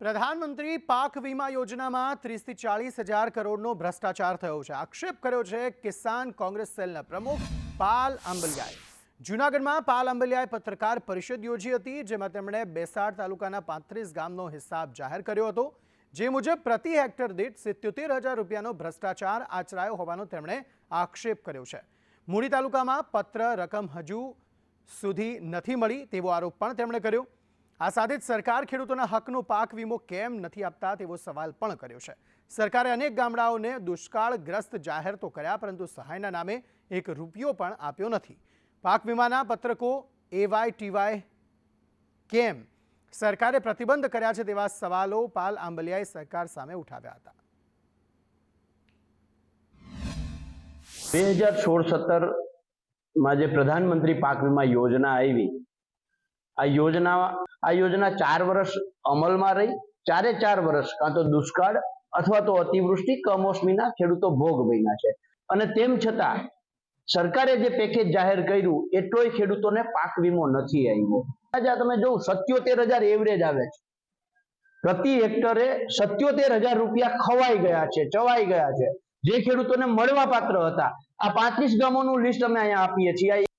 પ્રધાનમંત્રી પાક વીમા યોજનામાં ત્રીસથી ચાલીસ હજાર કરોડનો ભ્રષ્ટાચાર થયો છે. આક્ષેપ કર્યો છે કિસાન કોંગ્રેસ સેલના પ્રમુખ પાલ આંબલિયાએ. જૂનાગઢમાં પાલ આંબલિયાએ પત્રકાર પરિષદ યોજી હતી, જેમાં તેમણે બેસાડ તાલુકાના પાંત્રીસ ગામનો હિસાબ જાહેર કર્યો હતો. જે મુજબ પ્રતિ હેક્ટર દીઠ સિત્યોતેર હજાર રૂપિયાનો ભ્રષ્ટાચાર આચરાયો હોવાનો તેમણે આક્ષેપ કર્યો છે. મૂડી તાલુકામાં પત્ર રકમ હજુ સુધી નથી મળી તેવો આરોપ પણ તેમણે કર્યો. આ સાથે જ સરકાર ખેડૂતોના હકનો પાક વીમો કેમ નથી આપતા તેવો સવાલ પણ કર્યો છે. સરકારે અનેક ગામડાઓને દુષ્કાળગ્રસ્ત જાહેર તો કર્યા, પરંતુ સહાયના નામે એક રૂપિયો પણ આપ્યો નથી. પાક વીમાના પત્રકો એવાય ટીવાય કેમ? સરકારે પ્રતિબંધ કર્યા છે તેવા સવાલો પાલ આંબલિયાએ સરકાર સામે ઉઠાવ્યા હતા. બે હજાર સોળ સત્તરમાં જે પ્રધાનમંત્રી પાક વીમા યોજના આવી આ યોજના આ યોજના ચાર વર્ષ અમલમાં રહી. ચારે ચાર વર્ષ કાં તો દુષ્કાળ અથવા તો અતિવૃષ્ટિ કમોસમીના ખેડૂતો ભોગ બન્યા છે. અને તેમ છતાં સરકારે જે પેકેજ જાહેર કર્યું એટલોય ખેડૂતોને પાક વીમો નથી આવ્યો આજે તમે જોઉં સત્યોતેર હજાર એવરેજ આવે છે. પ્રતિ હેક્ટરે સત્યોતેર હજાર રૂપિયા ખવાઈ ગયા છે, ચવાઈ ગયા છે. જે ખેડૂતોને મળવા પાત્ર હતા, આ પાંત્રીસ ગામોનું લિસ્ટ અમે અહીંયા આપીએ છીએ.